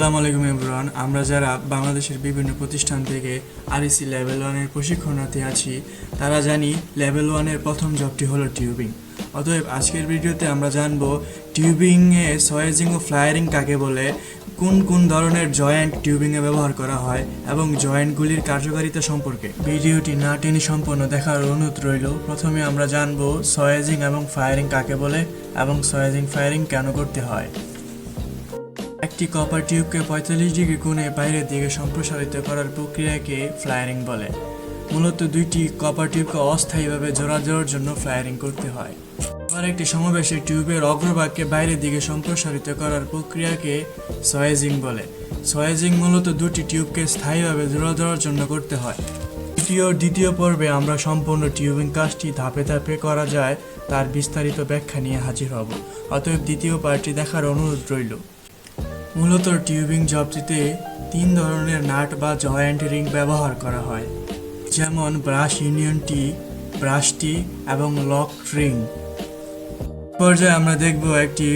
আসসালামু আলাইকুম ইমরান আমরা যারা বাংলাদেশের বিভিন্ন প্রতিষ্ঠান থেকে আরইসি লেভেল ওয়ানের প্রশিক্ষণার্থী আছি, তারা জানি লেভেল ওয়ানের প্রথম জবটি হলো টিউবিং অতএব আজকের ভিডিওতে আমরা জানব টিউবিংয়ে সয়েজিং ও ফ্লায়ারিং কাকে বলে, কোন কোন ধরনের জয়েন্ট টিউবিংয়ে ব্যবহার করা হয় এবং জয়েন্টগুলির কার্যকারিতা সম্পর্কে। ভিডিওটি না টেনে সম্পন্ন দেখার অনুরোধ রইল। প্রথমে আমরা জানব সয়েজিং এবং ফায়ারিং কাকে বলে এবং সয়েজিং ফায়ারিং কেন করতে হয়। একটি কপার টিউবকে পঁয়তাল্লিশ ডিগ্রি কোণে বাইরের দিকে সম্প্রসারিত করার প্রক্রিয়াকে ফ্লায়ারিং বলে। মূলত দুইটি কপার টিউবকে অস্থায়ীভাবে জোড়া দেওয়ার জন্য ফ্লায়ারিং করতে হয়। আবার একটি সমাবেশে টিউবের অগ্রভাগকে বাইরের দিকে সম্প্রসারিত করার প্রক্রিয়াকে সয়েজিং বলে। সয়েজিং মূলত দুটি টিউবকে স্থায়ীভাবে জোড়া দেওয়ার জন্য করতে হয়। দ্বিতীয় দ্বিতীয় পর্বে আমরা সম্পূর্ণ টিউবিং কাজটি ধাপে ধাপে করা যায়, তার বিস্তারিত ব্যাখ্যা নিয়ে হাজির হব। অতএব দ্বিতীয় পার্টি দেখার অনুরোধ রইল। মূলত টিউবিং জবটিতে তিন ধরনের নাট বা জয়েন্ট রিং ব্যবহার করা হয়, যেমন ব্রাশ ইউনিয়ন টি ব্রাশ টি এবং লক রিং। পর্যায়ে আমরা দেখব একটি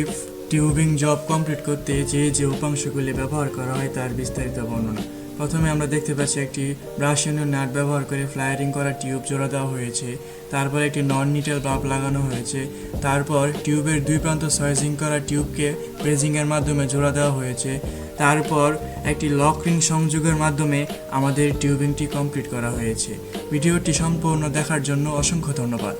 টিউবিং জব কমপ্লিট করতে যে যে উপাংশগুলি ব্যবহার করা হয় তার বিস্তারিত বর্ণনা। প্রথমে আমরা দেখতে পাচ্ছি একটি ব্রাশ ইউনিয়ন নাট ব্যবহার করে ফ্লায়ারিং করা টিউব জোড়া দেওয়া হয়েছে। তারপর একটি নন নিটেল বাল্ব লাগানো হয়েছে। তারপর টিউবের দুই প্রান্ত সয়েজিং করা টিউবকে প্রেজিংয়ের মাধ্যমে জোড়া দেওয়া হয়েছে। তারপর একটি লক রিং সংযোগের মাধ্যমে আমাদের টিউবিংটি কমপ্লিট করা হয়েছে। ভিডিওটি সম্পূর্ণ দেখার জন্য অসংখ্য ধন্যবাদ।